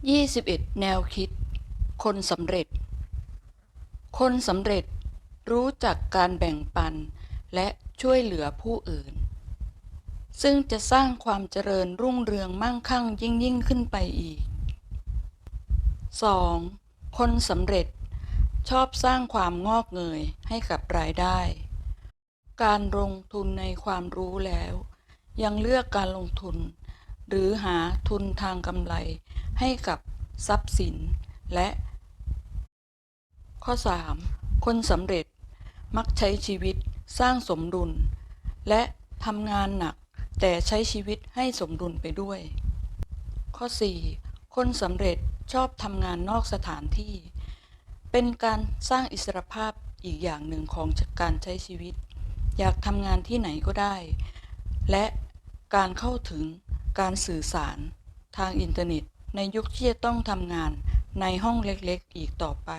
21 แนวคิด คนสำเร็จ คนสำเร็จรู้จักการแบ่งปันและช่วยเหลือผู้อื่น ซึ่งจะสร้างความเจริญรุ่งเรืองมั่งคั่งยิ่งยิ่งขึ้นไปอีก 2. คนสำเร็จชอบสร้างความงอกเงยให้กับรายได้ การลงทุนในความรู้แล้ว ยังเลือกการลงทุน หรือหาทุนทางกำไรให้กับทรัพย์สิน และ ข้อ 3. คนสำเร็จมักใช้ชีวิตสร้างสมดุล และทำงานหนักแต่ใช้ชีวิตให้สมดุลไปด้วย ข้อ 4. คนสำเร็จชอบทำงานนอกสถานที่ เป็นการสร้างอิสรภาพอีกอย่างหนึ่งของการใช้ชีวิต อยากทำงานที่ไหนก็ได้ และการเข้าถึง การสื่อสาร ทางอินเทอร์เน็ต ในยุคที่จะต้องทำงานในห้องเล็กๆ อีกต่อไป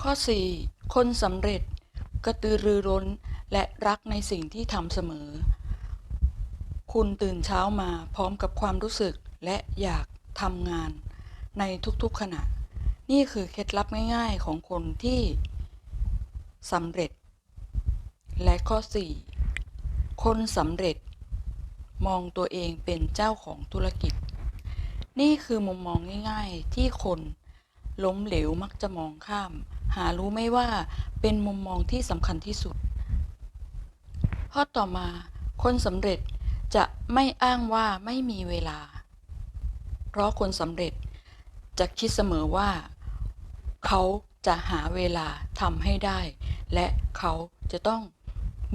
ข้อ 4. คนสำเร็จ กระตือรือร้น และรักในสิ่งที่ทำเสมอ คุณตื่นเช้ามาพร้อมกับความรู้สึกและอยากทำงาน ในทุกๆขณะ นี่คือเคล็ดลับง่ายๆของคนที่สำเร็จ และข้อ 4 คนสำเร็จ มองตัวเองเป็นเจ้าของธุรกิจ นี่คือมุมมองง่ายๆ ที่คนล้มเหลวมักจะมองข้าม หารู้ไม่ว่าเป็นมุมมองที่สำคัญที่สุด ข้อต่อมาคนสำเร็จจะไม่อ้างว่าไม่มีเวลา เพราะคนสำเร็จจะคิดเสมอว่า เขาจะหาเวลาทำให้ได้ และเขาจะต้อง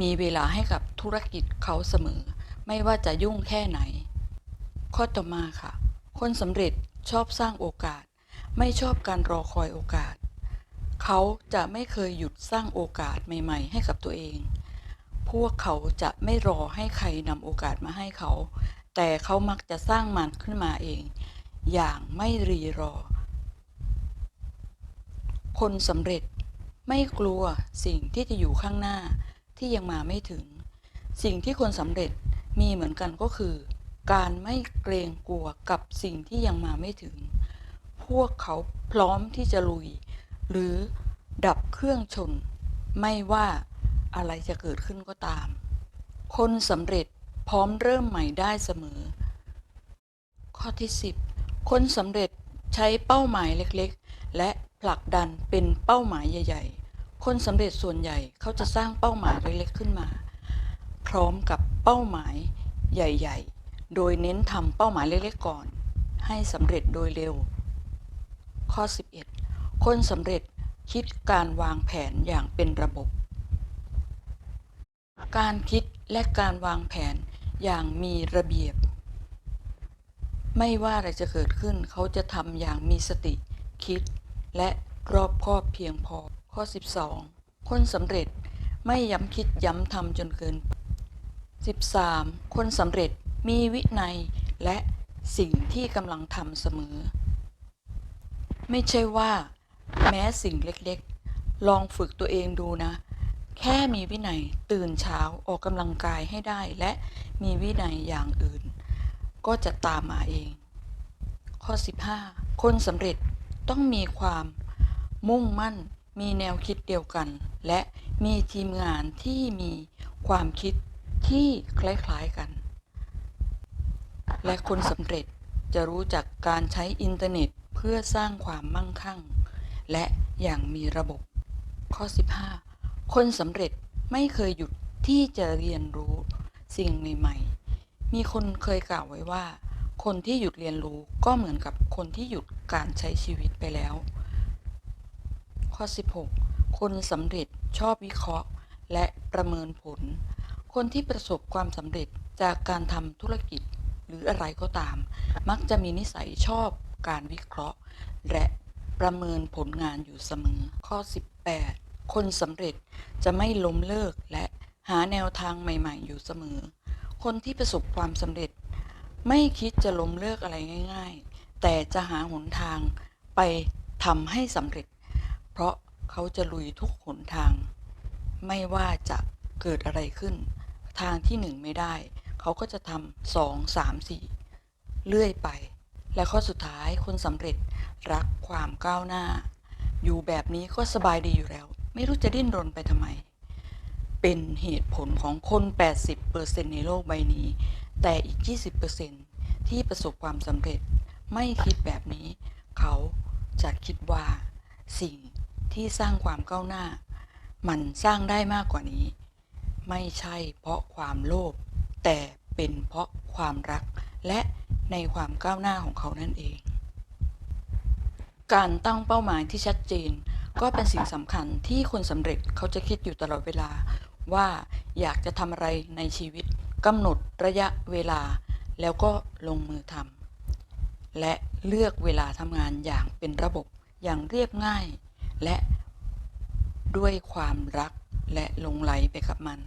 มีเวลาให้กับธุรกิจเขาเสมอ ไม่ว่าจะยุ่งแค่ไหน ข้อต่อมาค่ะ คนสำเร็จชอบสร้างโอกาส ไม่ชอบการรอคอยโอกาส เขาจะไม่เคยหยุดสร้างโอกาสใหม่ ๆ ให้กับตัวเอง พวกเขาจะไม่รอให้ใครนำโอกาสมาให้เขา แต่เขามักจะสร้างมันขึ้นมาเอง อย่างไม่รีรอ คนสำเร็จไม่กลัวสิ่งที่จะอยู่ข้างหน้าที่ยังมาไม่ถึง สิ่งที่คนสำเร็จ มีเหมือนกันก็คือ การไม่เกรงกลัวกับสิ่งที่ยังมาไม่ถึง พวกเขาพร้อมที่จะลุย หรือดับเครื่องชน ไม่ว่าอะไรจะเกิดขึ้นก็ตาม คนสำเร็จพร้อมเริ่มใหม่ได้เสมอ ข้อที่ 10 คนสำเร็จใช้เป้าหมายเล็กๆ และผลักดันเป็นเป้าหมายใหญ่ ๆ คนสำเร็จส่วนใหญ่เขาจะสร้างเป้าหมายเล็กๆขึ้นมา พร้อมกับ เป้าหมายใหญ่ ๆ โดยเน้นทำเป้าหมายเล็กๆก่อน ให้สำเร็จโดยเร็ว ข้อ 11 คนสำเร็จคิดการวางแผนอย่างเป็นระบบ การคิดและการวางแผนอย่างมีระเบียบ ไม่ว่าอะไรจะเกิดขึ้นเขาจะทำอย่างมีสติคิด และรอบคอบเพียงพอ ข้อ 12 คนสำเร็จไม่ย้ำคิดย้ำทำจนเกินไป 13. คนสำเร็จมีวินัยและสิ่งที่กำลังทำเสมอ ไม่ใช่ว่า แม้สิ่งเล็กๆ ลองฝึกตัวเองดูนะ แค่มีวินัยตื่นเช้าออกกำลังกายให้ได้และมีวินัยอย่างอื่น ก็จะตามมาเอง ข้อ 15 คนสำเร็จต้องมีความมุ่งมั่นมีแนวคิดเดียวกัน และมีทีมงานที่มีความคิด ที่คล้ายๆกัน และคนสำเร็จจะรู้จักการใช้อินเทอร์เน็ตเพื่อสร้างความมั่งคั่ง และอย่างมีระบบ ข้อ 15 คนสำเร็จไม่เคยหยุดที่จะเรียนรู้สิ่งใหม่ๆ มีคนเคยกล่าวไว้ว่า คนที่หยุดเรียนรู้ก็เหมือนกับคนที่หยุดการใช้ชีวิตไปแล้ว ข้อ 16 คนสำเร็จชอบวิเคราะห์และประเมินผล คนที่ประสบความสำเร็จจากการทำธุรกิจหรืออะไรก็ตาม มักจะมีนิสัยชอบการวิเคราะห์ และประเมินผลงานอยู่เสมอ ข้อ 18 คนสำเร็จจะไม่ล้มเลิกและหาแนวทางใหม่ๆ อยู่เสมอ คนที่ประสบความสำเร็จ ไม่คิดจะล้มเลิกอะไรง่าย ๆ แต่จะหาหนทางไปทำให้สำเร็จ เพราะเขาจะลุยทุกหนทาง ไม่ว่าจะเกิดอะไรขึ้น ทางที่หนึ่งไม่ได้ เขาก็จะทำสองสามสี่เรื่อยไป และข้อสุดท้ายคนสำเร็จรักความก้าวหน้า อยู่แบบนี้ก็สบายดีอยู่แล้ว ไม่รู้จะดิ้นรนไปทำไม เป็นเหตุผลของคน 80%ในโลกใบนี้ แต่อีก 20%ที่ประสบความสำเร็จไม่คิดแบบนี้ เขาจะคิดว่า สิ่งที่สร้างความก้าวหน้า มันสร้างได้มากกว่านี้ ไม่ใช่เพราะความโลภแต่เป็นเพราะความรัก และในความก้าวหน้าของเขานั่นเอง การตั้งเป้าหมายที่ชัดเจน ก็เป็นสิ่งสำคัญที่คนสำเร็จเขาจะคิดอยู่ตลอดเวลา ว่าอยากจะทำอะไรในชีวิตกำหนดระยะเวลา แล้วก็ลงมือทำและเลือกเวลาทำงานอย่างเป็นระบบอย่างเรียบง่าย และด้วยความรักและลงไหลไปกับมัน